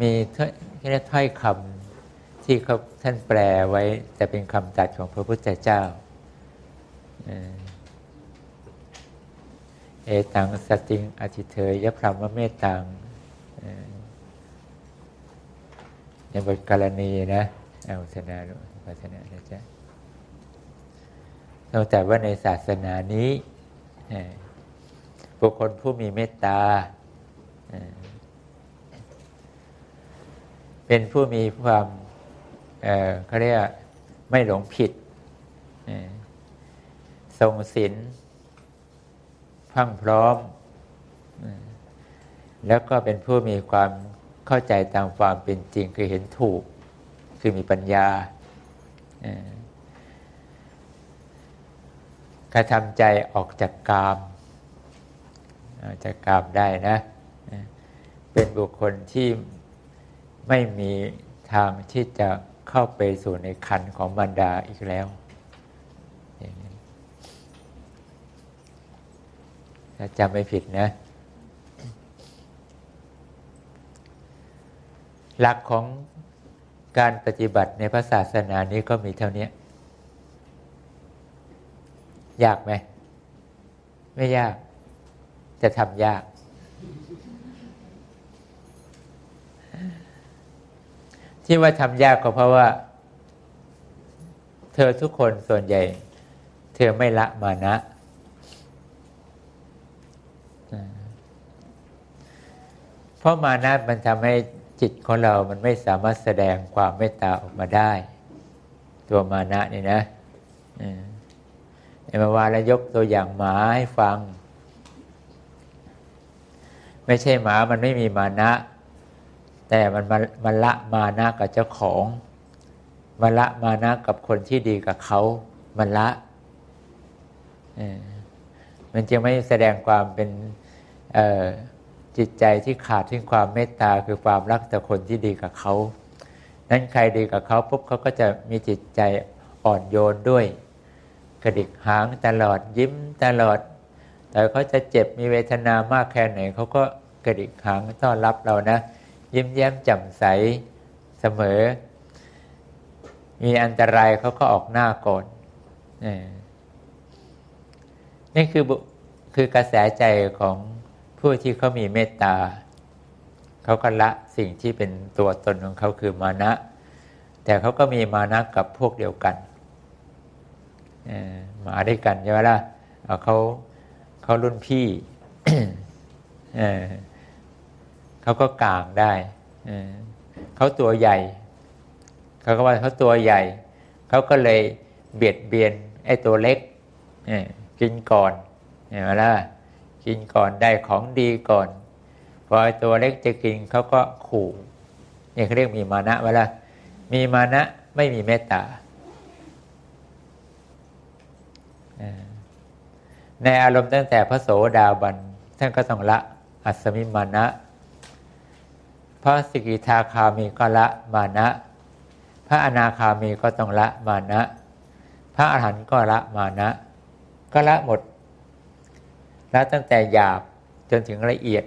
มีแค่ถ้อยคำที่เขาท่านแปลไว้ แต่เป็นคำตัดของพระพุทธเจ้า เอตังสติงอธิเทยยพรหมเมตตังในบทกรณีนะเอาสนาพัฒนานะจ๊ะนอกจากว่าในศาสนานี้บุคคลผู้มีเมตตา เป็นผู้มีความเเขาเรียกไม่หลงผิดทรงศีลพังพร้อม แล้วก็เป็นผู้มีความเข้าใจตามความเป็นจริงคือเห็นถูก คือมีปัญญากระทำใจออกจากกามจากกามได้นะ เป็นบุคคลที่ ไม่มีทางที่จะเข้าไปสู่ในคันของบรรดาอีกแล้วถ้าจำไม่ผิดนะ หลักของการปฏิบัติในพระศาสนานี้ก็มีเท่านี้ ยากไหม ไม่ยาก จะทำยาก ที่ว่าทำยากก็เพราะว่า เธอทุกคนส่วนใหญ่ เธอไม่ละมานะ เพราะมานะมันทำให้จิตของเรามันไม่สามารถแสดงความเมตตาออกมาได้ ตัวมานะนี่นะในมาวาแล้วยกตัวอย่างหมาให้ฟัง ไม่ใช่หมามันไม่มีมานะ แต่มันมันละมานะกับเจ้าของมันละมานะกับคนที่ดีกับเขา มันละมันจึงไม่แสดงความเป็นจิตใจที่ขาดทิ้งความเมตตาคือความรักแต่คนที่ดีกับเขา นั้นใครดีกับเขาปุ๊บเขาก็จะมีจิตใจอ่อนโยนด้วย กระดิกหางตลอดยิ้มตลอด แต่เขาจะเจ็บมีเวทนามากแค่ไหนเขาก็กระดิกหางต้อนรับเรานะ ยิ้มแย้มแจ่มใสเสมอ มีอันตรายเขาก็ออกหน้าก่อนนี่คือคือกระแสใจของผู้ที่เขามีเมตตาเขาก็ละสิ่งที่เป็นตัวตนของเขาคือมานะ แต่เขาก็มีมานะกับพวกเดียวกันมาด้วยกันใช่ไหมล่ะเขาเขารุ่นพี่ เขาก็กลางได้เขาตัวใหญ่เขาก็ว่าเขาตัวใหญ่ เขาก็เลยเบียดเบียนไอ้ตัวเล็กกินก่อนเห็นไหมล่ะกินก่อนได้ของดีก่อนพอตัวเล็กจะกินเขาก็ขู่นี่เขาเรียกมีมานะเวลามีมานะไม่มีเมตตาในอารมณ์ตั้งแต่พระโสดาบันท่านก็ต้องละอัศมิมานะ พระสิกิทาคามีก็ละมานะ พระอนาคามีก็ต้องละมานะ พระอรหันต์ก็ละมานะ ก็ละหมด ละตั้งแต่หยาบจนถึงละเอียด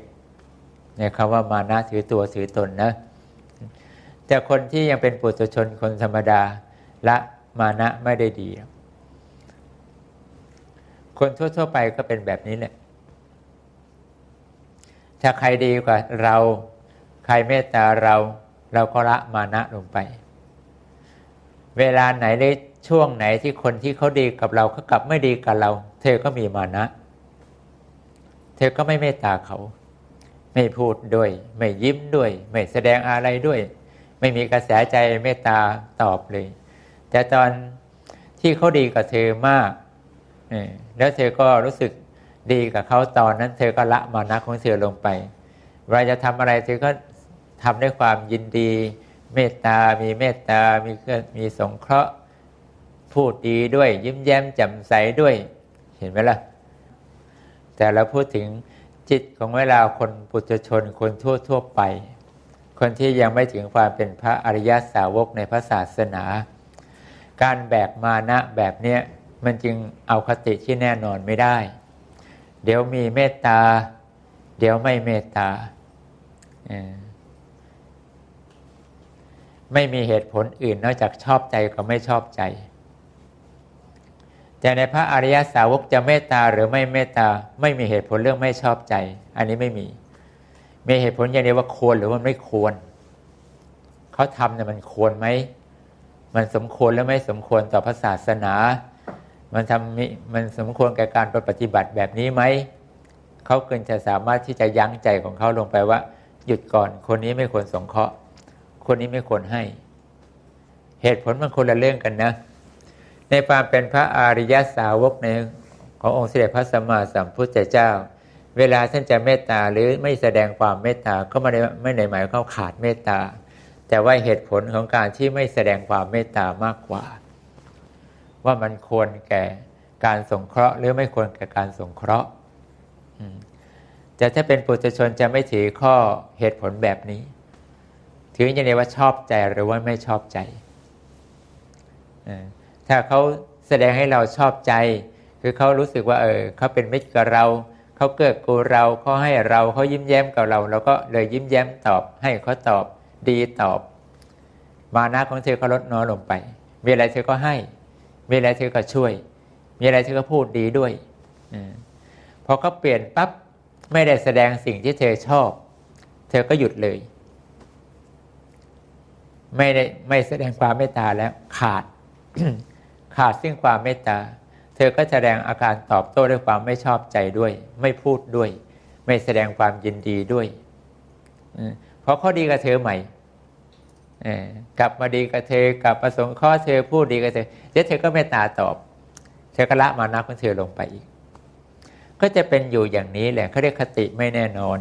ในคำว่ามานะถือตัวถือตนนะ แต่คนที่ยังเป็นปุถุชนคนธรรมดา ละมานะไม่ได้ดี คนทั่ว ๆ ไปก็เป็นแบบนี้แหละถ้าใครดีกว่าเรา ใครเมตตาเราเราก็ละมานะลงไป เวลาไหนได้ช่วงไหนที่คนที่เขาดีกับเราเขากลับไม่ดีกับเรา เธอก็มีมานะ เธอก็ไม่เมตตาเขา ไม่พูดด้วย ไม่ยิ้มด้วย ไม่แสดงอะไรด้วย ไม่มีกระแสใจเมตตาตอบเลย แต่ตอนที่เขาดีกับเธอมากแล้วเธอก็รู้สึกดีกับเขาตอนนั้น เธอก็ละมานะของเธอลงไปเวลาจะทำอะไรเธอก็ ทำด้วยความยินดี เมตตา มีเมตตา มีเกื้อมีสงเคราะห์ พูดดีด้วย ยิ้มแย้มแจ่มใสด้วย เห็นไหมล่ะ แต่เราพูดถึงจิตของเวลาคนปุถุชนคนทั่วทั่วไป คนที่ยังไม่ถึงความเป็นพระอริยสาวกในพระศาสนา การแบกมานะแบบเนี้ยมันจึงเอาคติที่แน่นอนไม่ได้ เดี๋ยวมีเมตตา เดี๋ยวไม่เมตตา ไม่มีเหตุผลอื่นนอกจากชอบใจกับไม่ชอบใจ แต่ในพระอริยสาวกจะเมตตาหรือไม่เมตตาไม่มีเหตุผลเรื่องไม่ชอบใจ อันนี้ไม่มี มีเหตุผลอย่างเดียวว่าควรหรือว่าไม่ควรเขาทำเนี่ยมันควรไหมมันสมควรหรือไม่สมควรต่อพระศาสนา มันทำมันสมควรแก่การปฏิบัติแบบนี้ไหมเขาเกินจะสามารถที่จะยั้งใจของเขาลงไปว่า หยุดก่อนคนนี้ไม่ควรสงเคราะห์ คนนี้ไม่ควรให้ เหตุผลมันคนละเรื่องกันนะ ในความเป็นพระอริยสาวกในขององค์เสด็จพระสัมมาสัมพุทธเจ้า เวลาท่านจะเมตตาหรือไม่แสดงความเมตตาก็ไม่ได้ไม่ได้หมายควาขาดเมตตา แต่ว่าเหตุผลของการที่ไม่แสดงความเมตตามากกว่า ว่ามันควรแก่การสงเคราะห์ หรือไม่ควรแก่การสงเคราะห์แต่ถ้าเป็นปุถุชนจะไม่ถือข้อเหตุผลแบบนี้ ถือย่างเดียวว่าชอบใจหรือว่าไม่ชอบใจ ถ้าเขาแสดงให้เราชอบใจ คือเขารู้สึกว่าเออเขาเป็นมิตรกับเรา เขาเกิดกูเราเขาให้เราเขายิ้มแย้มกับเราเราก็เลยยิ้มแย้มตอบ ให้เขาตอบดีตอบ มานะของเธอก็ลดน้อยลงไป มีอะไรเธอก็ให้ มีอะไรเธอก็ช่วย มีอะไรเธอก็พูดดีด้วยอพอเขาเปลี่ยนปั๊บไม่ได้แสดงสิ่งที่เธอชอบ เธอก็หยุดเลย ไม่ได้ไม่แสดงความเมตตาแล้วขาด ขาดซึ่งความเมตตา เธอก็แสดงอาการตอบโต้ด้วยความไม่ชอบใจด้วย ไม่พูดด้วย ไม่แสดงความยินดีด้วยเพราะเขาดีกับเธอใหม่กลับมาดีกับเธอกลับมาสงค์ข้อเธอพูดดีกับเธอเดี๋ยวเธอก็เมตตาตอบ เธอก็ละมานักของเธอลงไปอีก ก็จะเป็นอยู่อย่างนี้แหละเขาเรียกคติไม่แน่นอน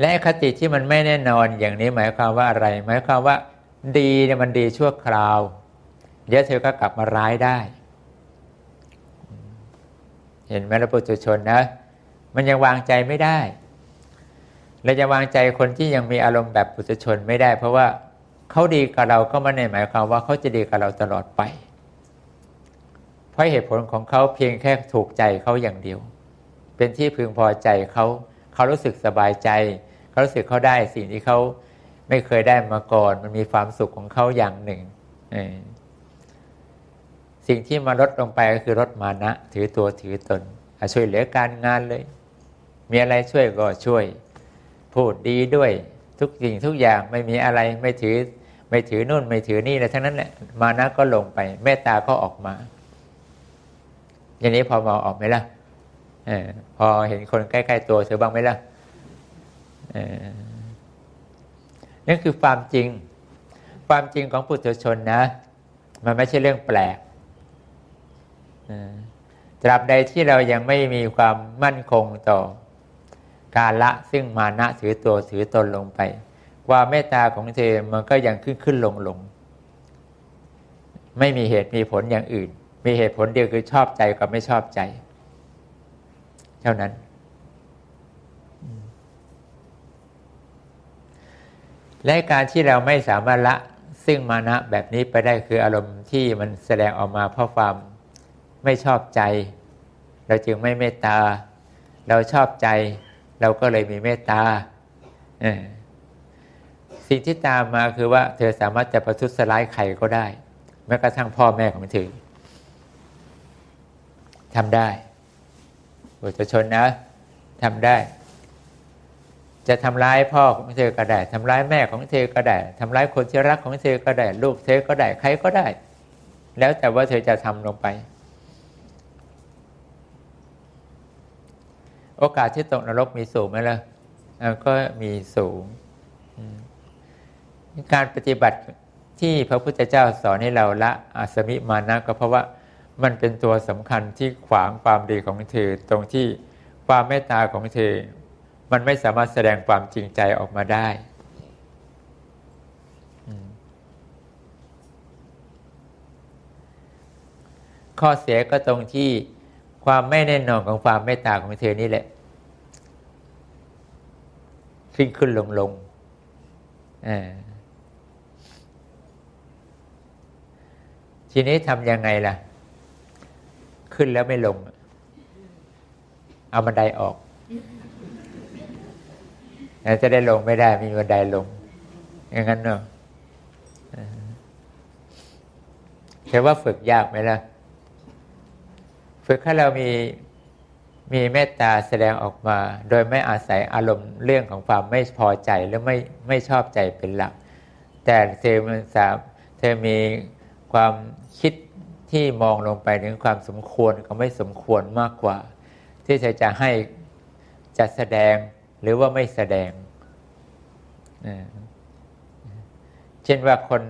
และคติที่มันไม่แน่นอนอย่างนี้หมายความว่าอะไร หมายความว่า ดีเนี่ยมันดีชั่วคราว เดี๋ยวเธอก็กลับมาร้ายได้ เห็นไหมระปุถุชนนะ มันยังวางใจไม่ได้เราจะวางใจคนที่ยังมีอารมณ์แบบปุถุชนไม่ได้ เพราะว่าเขาดีกับเราก็ไม่ได้หมายความว่าเขาจะดีกับเราตลอดไป เพราะเหตุผลของเขาเพียงแค่ถูกใจเขาอย่างเดียว เป็นที่พึงพอใจเขาเขารู้สึกสบายใจ เขารู้สึกเขาได้สิ่งที่เขาไม่เคยได้มาก่อน มันมีความสุขของเขาอย่างหนึ่งสิ่งที่มาลดลงไปก็คือลดมานะ ถือตัวถือตนช่วยเหลือการงานเลย มีอะไรช่วยก็ช่วย พูดดีด้วยทุกสิ่งทุกอย่างไม่มีอะไรไม่ถือ ไม่ถือนู่นไม่ถือนี่เลยทั้งนั้นแหละมานะก็ลงไปเมตตาก็ออกมา อย่างนี้พอมองออกไหมล่ะอพอเห็นคนใกล้ ๆ ตัวเธอบ้างไหมล่ะ นั่นคือความจริง ความจริงของปุถุชนนะ มันไม่ใช่เรื่องแปลกตราบใดที่เรายังไม่มีความมั่นคงต่อ การละซึ่งมานะถือตัวถือตนลงไปความเมตตาของเธอมันก็ยังขึ้นขึ้นลงลง ไม่มีเหตุมีผลอย่างอื่น มีเหตุผลเดียวคือชอบใจกับไม่ชอบใจ เท่านั้น และการที่เราไม่สามารถละซึ่งมานะแบบนี้ไปได้คืออารมณ์ที่มันแสดงออกมาเพราะความไม่ชอบใจ เราจึงไม่เมตตา เราชอบใจ เราก็เลยมีเมตตาสิ่งที่ตามมาคือว่า เธอสามารถจะประทุษร้ายใครก็ได้ แม้กระทั่งพ่อแม่ของเธอทำได้บุตรชนนะทำได้ จะทำร้ายพ่อของเธอก็ได้ทำร้ายแม่ของเธอก็ได้ทำร้ายคนที่รักของเธอก็ได้ลูกเธอก็ได้ใครก็ได้ แล้วแต่ว่าเธอจะทำลงไป โอกาสที่ตกนรกมีสูงไหมล่ะก็มีสูง การปฏิบัติที่พระพุทธเจ้าสอนให้เราละอาสมิมานะก็เพราะว่ามันเป็นตัวสำคัญที่ขวางความดีของเธอตรงที่ความเมตตาของเธอ มันไม่สามารถแสดงความจริงใจออกมาได้ข้อเสียก็ตรงที่ความไม่แน่นอนของความเมตตาของเธอนี่แหละ ขึ้นขึ้นลงลงทีนี้ทำยังไงล่ะ ขึ้นแล้วไม่ลง เอาบันไดออก จะได้ลงไม่ได้มีบันไดลง อย่างนั้นเนาะแต่ว่าฝึกยากไหมล่ะ ฝึกให้เรามีมีเมตตาแสดงออกมา โดยไม่อาศัยอารมณ์เรื่องของความไม่พอใจหรือไม่ไม่ชอบใจเป็นหลัก แต่เธอมันสามเธอมีความคิดที่มองลงไปถึงความสมควรกับไม่สมควรมากกว่า ที่เธอจะให้จะแสดง หรือว่าไม่แสดง เช่นว่าคน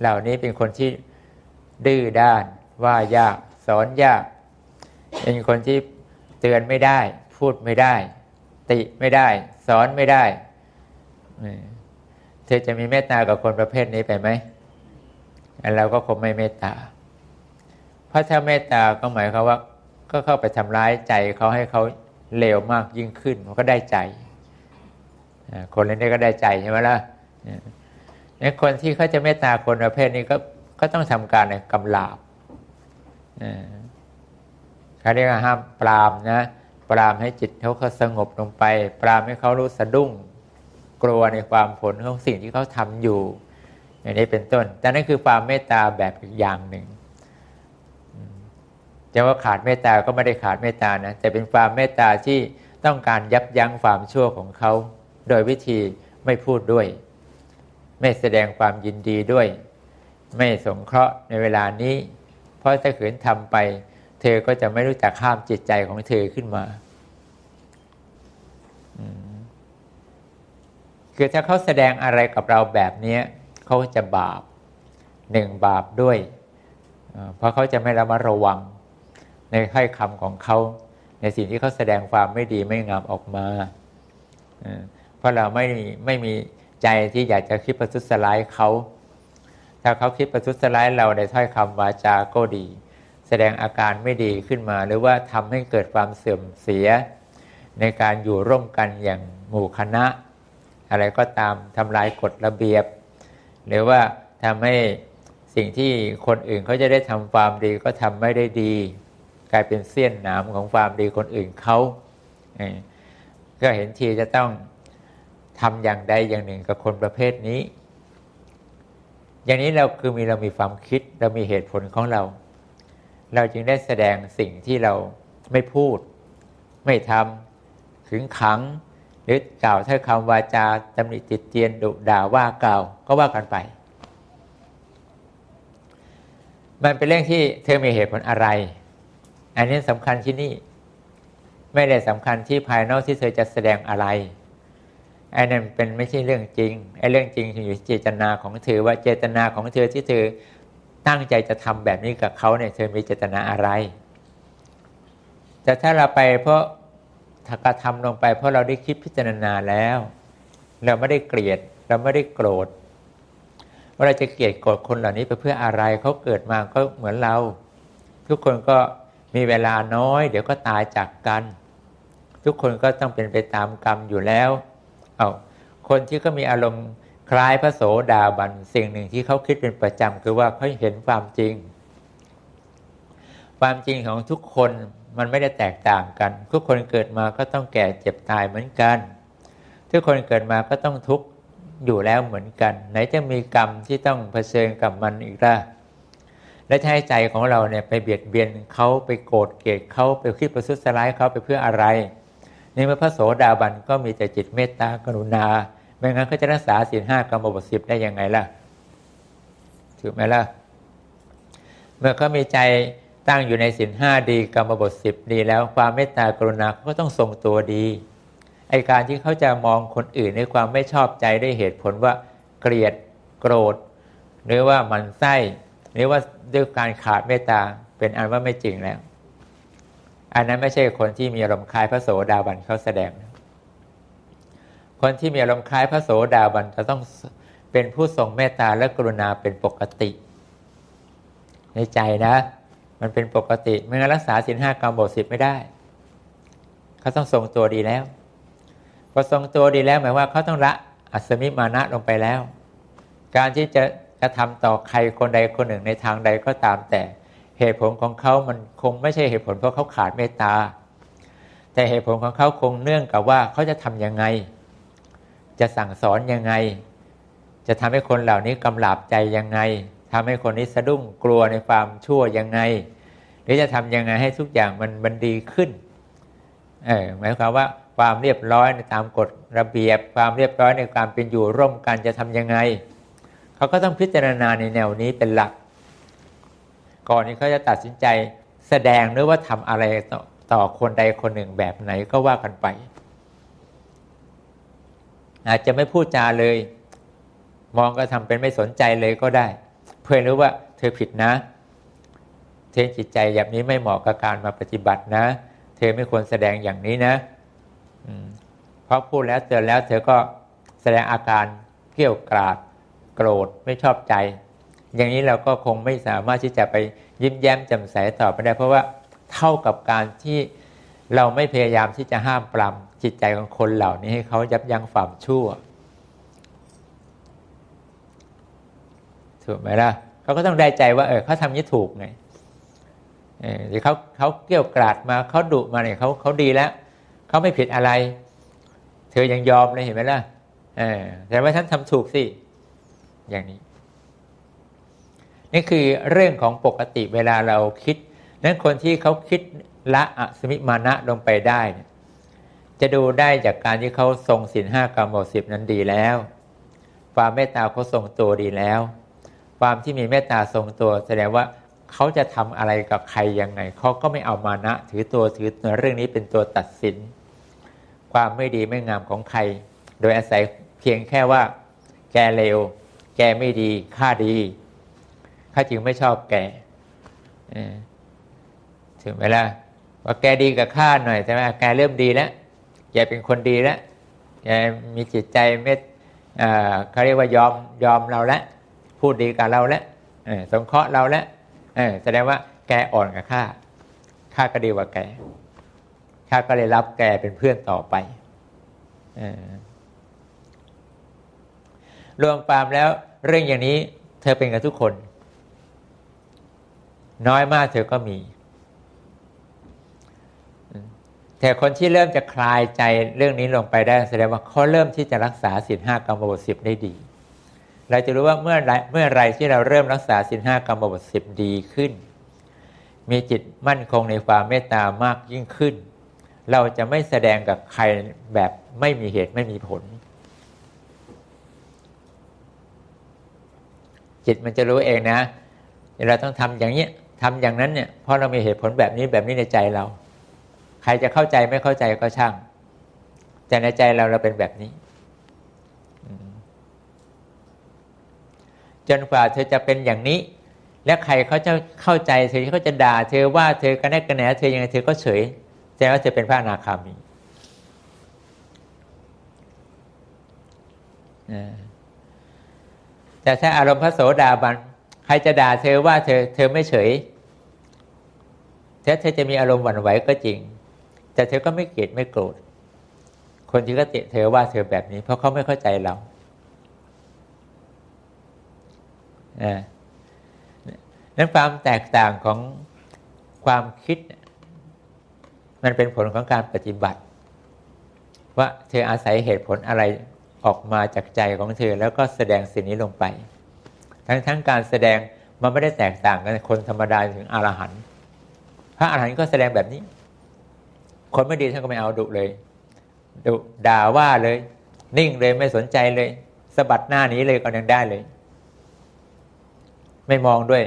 เหล่านี้เป็นคนที่ดื้อด้าน ว่ายาก สอนยาก เป็นคนที่เตือนไม่ได้ พูดไม่ได้ ติไม่ได้ สอนไม่ได้ เธอจะมีเมตตากับคนประเภทนี้ไปไหมเราก็คงไม่เมตตา เพราะถ้าเมตตาก็หมายความว่า ก็เข้าไปทำร้ายใจเขาให้เขาเลวมากยิ่งขึ้นมันก็ได้ใจ คนนี้ก็ได้ใจใช่ไหมล่ะนี่คนที่เขาจะเมตตาคนประเภทนี้ก็ก็ต้องทำการในกำลาบเขาเรียกห้ามปรามนะปรามให้จิตเขาเขาสงบลงไป ปรามให้เขารู้สะดุ้งกลัวในความผลของสิ่งที่เขาทำอยู่ อย่างนี้เป็นต้น แต่นั่นคือความเมตตาแบบอีกอย่างหนึ่งจะว่าขาดเมตตาก็ไม่ได้ขาดเมตตานะแต่เป็นความเมตตาที่ต้องการยับยั้งความชั่วของเขา โดยวิธีไม่พูดด้วย ไม่แสดงความยินดีด้วย ไม่สงเคราะห์ในเวลานี้ เพราะถ้าขืนทำไป เธอก็จะไม่รู้จักห้ามจิตใจของเธอขึ้นมาคือถ้าเขาแสดงอะไรกับเราแบบนี้เขาจะบาปหนึ่งบาปด้วย เพราะเขาจะไม่ระมัดระวัง ในค่อยคำของเขา ในสิ่งที่เขาแสดงความไม่ดีไม่งามออกมา ราะเราไม่ไม่มีใจที่อยากจะคิดประทุษร้ายเขา ถ้าเขาคิดประทุษร้ายเราในถ้อยคำวาจาก็ดี แสดงอาการไม่ดีขึ้นมา หรือว่าทำให้เกิดความเสื่อมเสีย ในการอยู่ร่วมกันอย่างหมู่คณะ อะไรก็ตามทำลายกฎระเบียบ หรือว่าทำให้สิ่งที่คนอื่นเขาจะได้ทำความดีก็ทำไม่ได้ดี กลายเป็นเสี้ยนหนามของความดีคนอื่นเขาก็เห็นทีจะต้อง ทำอย่างใดอย่างหนึ่งกับคนประเภทนี้ อย่างนี้เราคือมีเรามีความคิดเรามีเหตุผลของเรา เราจึงได้แสดงสิ่งที่เราไม่พูด ไม่ทำขึงขัง หรือกล่าวถ้อยคำวาจาตำหนิติดเตียนดุด่าว่ากล่าวก็ว่ากันไป มันเป็นเรื่องที่เธอมีเหตุผลอะไร อันนี้สำคัญที่นี่ ไม่ได้สำคัญที่ภายนอกที่เธอจะแสดงอะไร ไอ้นั่นเป็นไม่ใช่เรื่องจริงไอ้เรื่องจริงอยู่เจตนาของเธอว่าเจตนาของเธอที่เธอตั้งใจจะทำแบบนี้กับเขาเนี่ยเธอมีเจตนาอะไร แต่ถ้าเราไปเพราะถกระทำลงไป เพราะเราได้คิดพิจารณาแล้ว เราไม่ได้เกลียด เราไม่ได้โกรธว่าเราจะเกลียดโกรธคนเหล่านี้ไปเพื่ออะไรเขาเกิดมาก็เหมือนเรา ทุกคนก็มีเวลาน้อย เดี๋ยวก็ตายจากกัน ทุกคนก็ต้องเป็นไปตามกรรมอยู่แล้ว เอาคนที่ก็มีอารมณ์คล้ายพระโสดาบันสิ่งหนึ่งที่เขาคิดเป็นประจำคือว่าเขาเห็นความจริง ความจริงของทุกคนมันไม่ได้แตกต่างกัน ทุกคนเกิดมาก็ต้องแก่เจ็บตายเหมือนกัน ทุกคนเกิดมาก็ต้องทุกข์อยู่แล้วเหมือนกัน ไหนจะมีกรรมที่ต้องเผชิญกับมันอีกล่ะและใช้ใจของเราเนี่ยไปเบียดเบียนเขาไปโกรธเกลียดเขาไปคิดประทุษร้ายเขาไปเพื่ออะไร นเมื่อพระโสดาบันก็มีแต่จิตเมตตากรุณา ไม่งั้นเขาจะรักษาศีลห้ากรรมบทสิบได้ยังไงล่ะถูกไหมล่ะ เมื่อเขามีใจตั้งอยู่ในศีลห้าดีกรรมบทสิบดีแล้วความเมตตากรุณาเขาก็ต้องทรงตัวดีไอการที่เขาจะมองคนอื่นในความไม่ชอบใจได้เหตุผลว่าเกลียดโกรธ หรือว่ามันไส้ หรือว่าด้วยการขาดเมตตาเป็นอันว่าไม่จริงแล้ว อันนั้นไม่ใช่คนที่มีอารมณ์คล้ายพระโสดาบันเขาแสดง คนที่มีอารมณ์คล้ายพระโสดาบันจะต้องเป็นผู้ทรงเมตตาและกรุณาเป็นปกติ ในใจนะ มันเป็นปกติไม่งั้นรักษาสินห้ากรรมบทสิบไม่ได้ เขาต้องทรงตัวดีแล้วพอทรงตัวดีแล้วหมายว่าเขาต้องละอัศมิมานะลงไปแล้ว การที่จะกระทำต่อใครคนใดคนหนึ่งในทางใดก็ตามแต่ เหตุผลของเขามันคงไม่ใช่เหตุผลเพราะเขาขาดเมตตา แต่เหตุผลของเขาคงเนื่องกับว่าเขาจะทํำยังไง จะสั่งสอนยังไง จะทำให้คนเหล่านี้กำลาบใจยังไงทำให้คนนี้สะดุ้งกลัวในความชั่วยังไง หรือจะทำยังไงให้ทุกอย่างมันมันดีขึ้นเออหมายความว่าความเรียบร้อยในตามกฎระเบียบ ความเรียบร้อยในการเป็นอยู่ร่วมกันจะทำยังไง เขาก็ต้องพิจารณาในแนวนี้เป็นหลัก ก่อนนี้เขาจะตัดสินใจแสดงหรือว่าทำอะไรต่อต่อคนใดคนหนึ่งแบบไหนก็ว่ากันไป อาจจะไม่พูดจาเลย มองก็ทำเป็นไม่สนใจเลยก็ได้ เพื่อรู้ว่าเธอผิดนะ เธอจิตใจแบบนี้ไม่เหมาะกับการมาปฏิบัตินะ เธอไม่ควรแสดงอย่างนี้นะเพราะพูดแล้วเตือนแล้ว เธอก็แสดงอาการเกี่ยวกราด โกรธไม่ชอบใจ อย่างนี้เราก็คงไม่สามารถที่จะไปยิ้มแย้มแจ่มใสต่อไปได้ เพราะว่าเท่ากับการที่เราไม่พยายามที่จะห้ามปรามจิตใจของคนเหล่านี้ให้เขายับยั้งความชั่วถูกไหมล่ะเขาก็ต้องได้ใจว่าเออเขาทำนี้ถูกไงเออหรือเขาเขาเกี่ยวกราดมาเขาดุมาเนี่ยเขาเขาดีแล้วเขาไม่ผิดอะไร เธอยังยอมเลยเห็นไหมล่ะเออแต่ว่าท่านทำถูกสิอย่างนี้ นี่คือเรื่องของปกติเวลาเราคิดนั้นคนที่เขาคิดละอสมิมานะลงไปได้ จะดูได้จากการที่เขาทรงสินห้ากรรมสิบนั้นดีแล้ว ความเมตตาเขาทรงตัวดีแล้ว ความที่มีเมตตาทรงตัว แสดงว่าเขาจะทำอะไรกับใครยังไงเขาก็ไม่เอามานะ ถือตัวถือเรื่องนี้เป็นตัวตัดสิน ความไม่ดีไม่งามของใคร โดยอาศัยเพียงแค่ว่า แกเลวแกไม่ดีข้าดี ข้าจึงไม่ชอบแกถึงเวลาว่าแกดีกับข้าหน่อยใช่ไหมแกเริ่มดีแล้วแกเป็นคนดีแล้วแกมีจิตใจเม็ดเขาเรียกว่ายอมยอมเราแล้วพูดดีกับเราแล้วสงเคราะห์เราแล้วแสดงว่าแกอ่อนกับข้าข้าก็ดีกว่าแกข้าก็เลยรับแกเป็นเพื่อนต่อไปรวมความแล้วเรื่องอย่างนี้เธอเป็นกับทุกคน น้อยมากเธอก็มี แต่คนที่เริ่มจะคลายใจเรื่องนี้ลงไปได้แสดงว่าเขาเริ่มที่จะรักษาสินห้ากรรมบทสิบได้ดี เราจะรู้ว่าเมื่อไรเมื่อไรที่เราเริ่มรักษาสินห้ากรรมบทสิบดีขึ้น มีจิตมั่นคงในความเมตตามากยิ่งขึ้น เราจะไม่แสดงกับใครแบบไม่มีเหตุไม่มีผลจิตมันจะรู้เองนะ เราต้องทำอย่างนี้ ทำอย่างนั้นเนี่ยเพราะเรามีเหตุผลแบบนี้แบบนี้ในใจเรา ใครจะเข้าใจไม่เข้าใจก็ช่างแต่ในใจเราเราเป็นแบบนี้ จนกว่าเธอจะเป็นอย่างนี้ และใครเขาจะเข้าใจเธอเขาจะด่า เธอว่าเธอกระแนกกระแหนเธอยังไงเธอก็เฉยแสดงว่าเธอเป็นพระอนาคามีแต่ถ้าอารมณ์พระโสดาบัน ใครจะด่าเธอว่าเธอเธอไม่เฉย แเธอจะมีอารมณ์หวั่นไหวก็จริง แต่เธอก็ไม่เกลียดไม่โกรธ คนที่ก็เตะเธอว่าเธอแบบนี้ เพราะเขาไม่เข้าใจเรานั้นความแตกต่างของความคิด มันเป็นผลของการปฏิบัติ ว่าเธออาศัยเหตุผลอะไรออกมาจากใจของเธอ แล้วก็แสดงสิ่งนี้ลงไป ทั้งทั้งการแสดงมันไม่ได้แตกต่างกันคนธรรมดาถึงอรหันต์ พระอรหันต์ก็แสดงแบบนี้ คนไม่ดีท่านก็ไม่เอาดุเลยดุด่าว่าเลย นิ่งเลยไม่สนใจเลยสะบัดหน้านี้เลยก็ยังได้เลย ไม่มองด้วย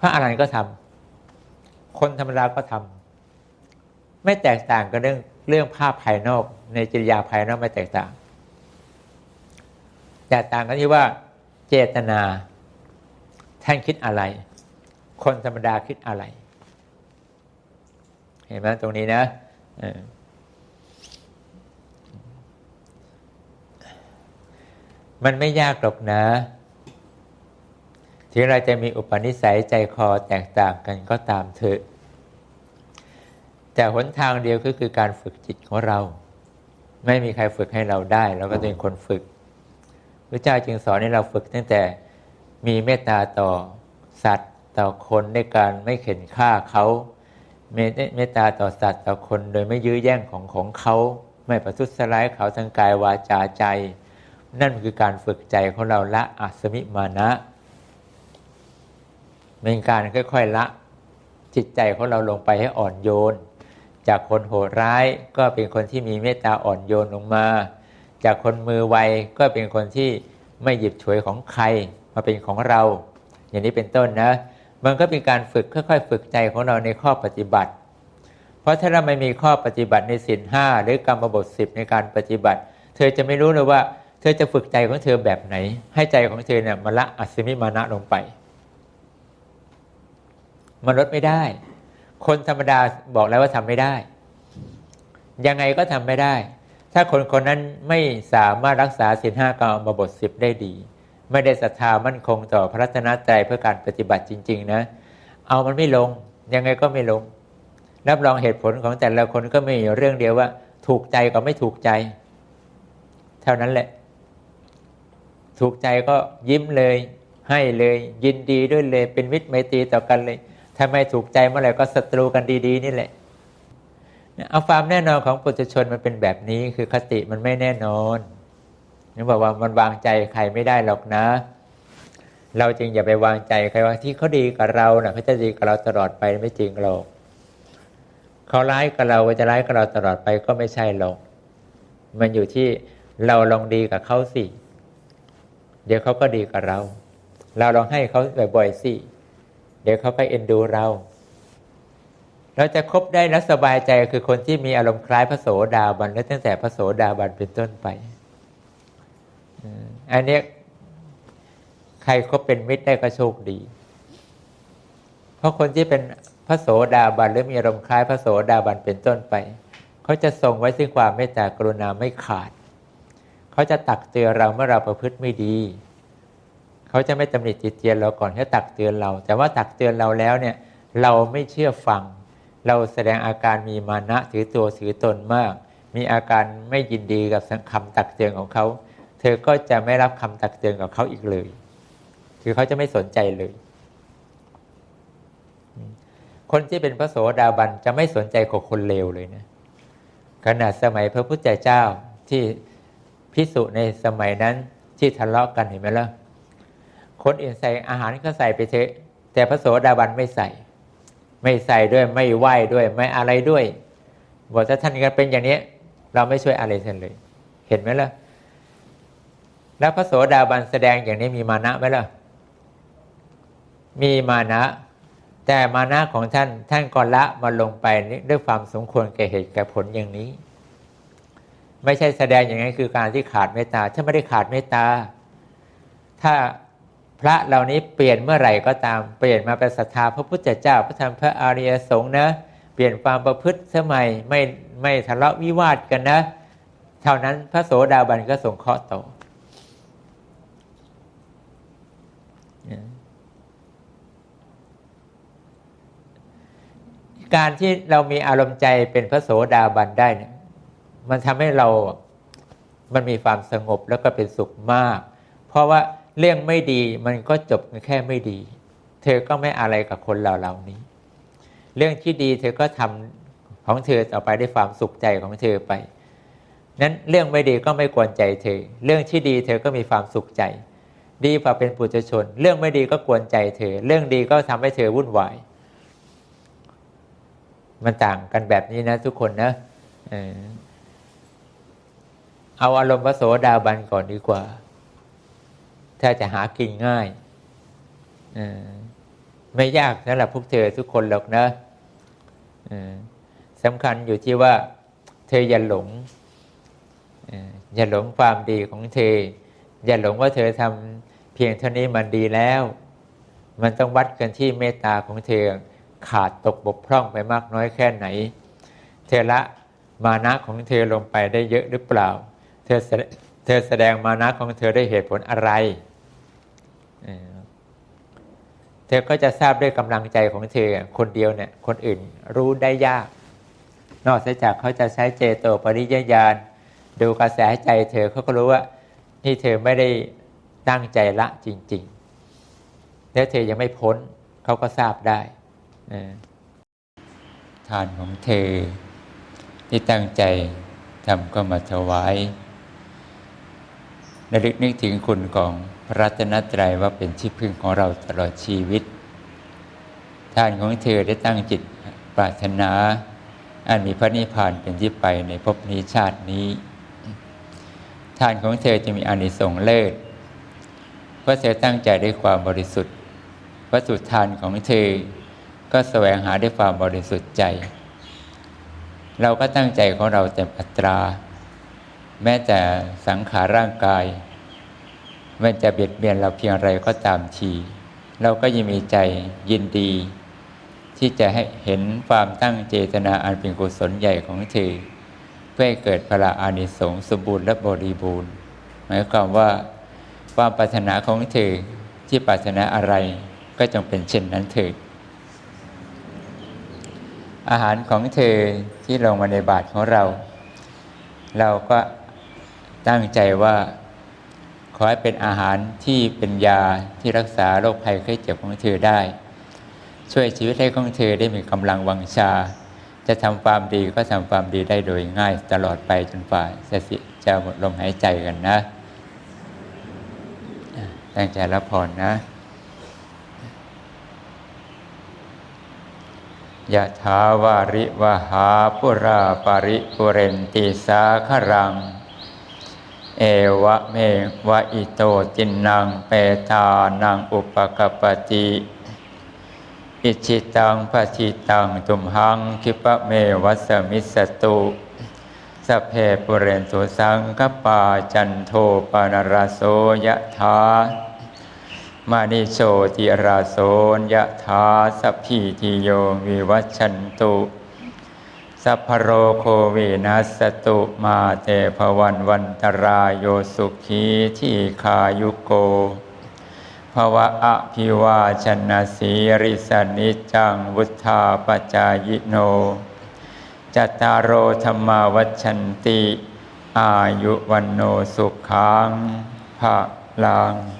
พระอรหันต์ก็ทำคนธรรมดาก็ทำไม่แตกต่างกันเรื่องเรื่องภาพภายนอก ในจริยาภายนอกไม่แตกต่างแต่ต่างกันที่ว่า เจตนา ท่านคิดอะไร คนธรรมดาคิดอะไร เห็นไหมตรงนี้นะมันไม่ยากหรอกนะที่เราจะมีอุปนิสัยใจคอแตกต่างกันก็ตามเถอะ แต่หนทางเดียวก็คือการฝึกจิตของเรา ไม่มีใครฝึกให้เราได้เราก็ต้องเป็นคนฝึกพระเจ้าจึงสอนให้เราฝึกตั้งแต่มีเมตตาต่อสัตว์ ต่อคนในการไม่เข็นฆ่าเขาเมตตาต่อสัตว์ต่อคนโดยไม่ยื้อแย่งของของเขาไม่ประทุษร้ายเขาทางกายวาจาใจ นั่นคือการฝึกใจของเราละอัสมิมานะเป็นการค่อยๆละจิตใจของเราลงไปให้อ่อนโยน จากคนโหดร้ายก็เป็นคนที่มีเมตตาอ่อนโยนลงมา จากคนมือไวก็เป็นคนที่ไม่หยิบฉวยของใครมาเป็นของเรา อย่างนี้เป็นต้นนะ มันก็เป็นการฝึกค่อยๆ ฝึกใจของเราในข้อปฏิบัติ เพราะถ้าเราไม่มีข้อปฏิบัติในศีลห้าหรือกรรมบทสิบในการปฏิบัติ เธอจะไม่รู้เลยว่า เธอจะฝึกใจของเธอแบบไหน ให้ใจของเธอเนี่ยมาละอัศมิมานะลงไป มันลดไม่ได้ คนธรรมดาบอกแล้วว่าทำไม่ได้ ยังไงก็ทำไม่ได้ ถ้าคนคนนั้นไม่สามารถรักษาศีลห้ากรรมบทสิบได้ดี ไม่ได้ศรัทธามั่นคงต่อพระรัตนตรัยเพื่อการปฏิบัติจริง ๆ นะ เอามันไม่ลง ยังไงก็ไม่ลง รับรองเหตุผลของแต่ละคนก็มีเรื่องเดียวว่า ถูกใจกับไม่ถูกใจ เท่านั้นแหละ ถูกใจก็ยิ้มเลย ให้เลย ยินดีด้วยเลย เป็นมิตรไมตรีต่อกันเลยถ้าไม่ถูกใจเมื่อไหร่ก็ศัตรูกันดีๆ นี่แหละเอาความแน่นอนของปุถุชนมันเป็นแบบนี้คือคติมันไม่แน่นอน นี่บอกว่ามันวางใจใครไม่ได้หรอกนะ เราจึงอย่าไปวางใจใครว่าที่เขาดีกับเราเนะ่ะเขาจะดีกับเราตลอดไปไม่จริงหรอกเขาร้ายกับเราจะร้ายกับเราตลอดไปก็ไม่ใช่หรอก มันอยู่ที่เราลองดีกับเขาสิ เดี๋ยวเขาก็ดีกับเรา เราลองให้เขาบ่อยๆสิ เดี๋ยวเขาก็เอ็นดูเรา เราจะคบได้และสบายใจคือคนที่มีอารมณ์คล้ายพระโสดาบันและตั้งแต่พระโสดาบันเป็นต้นไป อันนี้ใครคบเป็นมิตรได้ก็โชคดี เพราะคนที่เป็นพระโสดาบันหรือมีอารมณ์คล้ายพระโสดาบันเป็นต้นไป เขาจะทรงไว้ซึ่งความเมตตากรุณาไม่ขาด เขาจะตักเตือนเราเมื่อเราประพฤติไม่ดี เขาจะไม่ตำหนิติเตียนเราก่อนเขาตักเตือนเรา แต่ว่าตักเตือนเราแล้วเนี่ย เราไม่เชื่อฟัง เราแสดงอาการมีมานะถือตัวถือตนมาก มีอาการไม่ยินดีกับคำตักเตือนของเขา เธอก็จะไม่รับคำตักเตือนกับเขาอีกเลย คือเขาจะไม่สนใจเลย คนที่เป็นพระโสดาบันจะไม่สนใจของคนเลวเลยนะขนาดสมัยพระพุทธเจ้าที่พิสุในสมัยนั้นที่ทะเลาะกันเห็นไหมล่ะ คนอื่นใส่อาหารก็ใส่ไปเถอะแต่พระโสดาบันไม่ใส่ ไม่ใส่ด้วยไม่ไหว้ด้วยไม่อะไรด้วยบอกถ้าท่านกันเป็นอย่างนี้ เราไม่ช่วยอะไรท่านเลย เห็นไหมล่ะ แล้วพระโสดาบันแสดงอย่างนี้มีมานะไหมล่ะ มีมานะ แต่มานะของท่านท่านก็ละมาลงไปด้วยความสมควรแก่เหตุแก่ผลอย่างนี้ ไม่ใช่แสดงอย่างนี้คือการที่ขาดเมตตาถ้าไม่ได้ขาดเมตตา ถ้าพระเหล่านี้เปลี่ยนเมื่อไหร่ก็ตามเปลี่ยนมาเป็นศรัทธาพระพุทธเจ้าพระธรรมพระอริยสงฆ์นะ เปลี่ยนความประพฤติสมัยไม่ไม่ทะเลาะวิวาทกันนะ เท่านั้นพระโสดาบันก็สงเคราะห์ต่อ การที่เรามีอารมณ์ใจเป็นพระโสดาบันได้เนี่ยมันทำให้เรา มันมีความสงบแล้วก็เป็นสุขมาก เพราะว่าเรื่องไม่ดีมันก็จบแค่ไม่ดี เธอก็ไม่อะไรกับคนเราเหล่านี้ เรื่องที่ดีเธอก็ทำของเธอต่อไปด้วยความสุขใจของเธอไป นั้นเรื่องไม่ดีก็ไม่กวนใจเธอ เรื่องที่ดีเธอก็มีความสุขใจ ดีกว่าเป็นปุถุชน เรื่องไม่ดีก็กวนใจเธอ เรื่องดีก็ทำให้เธอวุ่นวาย มันต่างกันแบบนี้นะ ทุกคนนะเอาอารมณ์พระโสดาบันก่อนดีกว่า ถ้าจะหากินง่ายไม่ยากสำหรับพวกเธอทุกคนหรอกนะสำคัญอยู่ที่ว่า เธออย่าหลงอย่าหลงความดีของเธอ อย่าหลงว่าเธอทำเพียงเท่านี้มันดีแล้ว มันต้องวัดกันที่เมตตาของเธอ ขาดตกบกพร่องไปมากน้อยแค่ไหน เธอละมานะของเธอลงไปได้เยอะหรือเปล่า เธอเธอแสดงมานะของเธอได้เหตุผลอะไร เธอก็จะทราบด้วยกำลังใจของเธอคนเดียวเนี่ยคนอื่นรู้ได้ยาก นอกจากเขาจะใช้เจโตปริยญาณดูกระแสใจเธอเขาก็รู้ว่านี่เธอไม่ได้ตั้งใจละจริง ๆ แล้วเธอยังไม่พ้นเขาก็ทราบได้ ทานของเธอ ที่ตั้งใจทำก็มาถวายระลึกนึกถึงคุณของพระรัตนตรัยว่าเป็นที่พึ่งของเราตลอดชีวิตท่านของเธอได้ตั้งจิตปรารถนา อันมีพระนิพพานเป็นที่ไปในภพนี้ชาตินี้ท่านของเธอจะมีอานิสงส์เลิศเพราะเธอตั้งใจด้วยความบริสุทธิ์วัตถุทานของเธอ ก็แสวงหาด้วยความบริสุทธิ์ใจ เราก็ตั้งใจของเราเต็มอัตรา แม้แต่สังขารร่างกายมันจะเบียดเบียนเราเพียงไรก็ตามที เราก็ยังมีใจยินดี ที่จะให้เห็นความตั้งเจตนาอันเป็นกุศลใหญ่ของเธอเพื่อให้เกิดพละอานิสงส์สมบูรณ์และบริบูรณ์ หมายความว่าความปรารถนาของเธอที่ปรารถนาอะไรก็จงเป็นเช่นนั้นเถิด อาหารของเธอที่ลงมาในบาตรของเรา เราก็ตั้งใจว่าขอให้เป็นอาหารที่เป็นยาที่รักษาโรคภัยไข้เจ็บของเธอได้ ช่วยชีวิตให้ของเธอได้มีกำลังวังชา จะทำความดีก็ทำความดีได้โดยง่ายตลอดไปจนฝ่าจะหมดลมหายใจกันนะ ตั้งใจรับพรนะ ยะถาวาริวหาปุราปาริปุเรนติสาครัง เอวะเมวะอิโตจินนางเปตานังอุปกปปติอิชิตังปฏิตังตุมหังคิปะเมวัสมิสตุสเพปุเรนตุสังกปาจันโทปนรโสยะถา มานิโชติราโสยะถาสัพพิติโยวิวัชชันตุสัพพโรโควินัสตุมาเตภวันวันตรายโยสุขีที่ขายุโกภวะอภิวาชนะสีริสนิจังวุธาปจายโน จัตตารโอธรรมาวัชันติ อายุวันโนสุขังภะลัง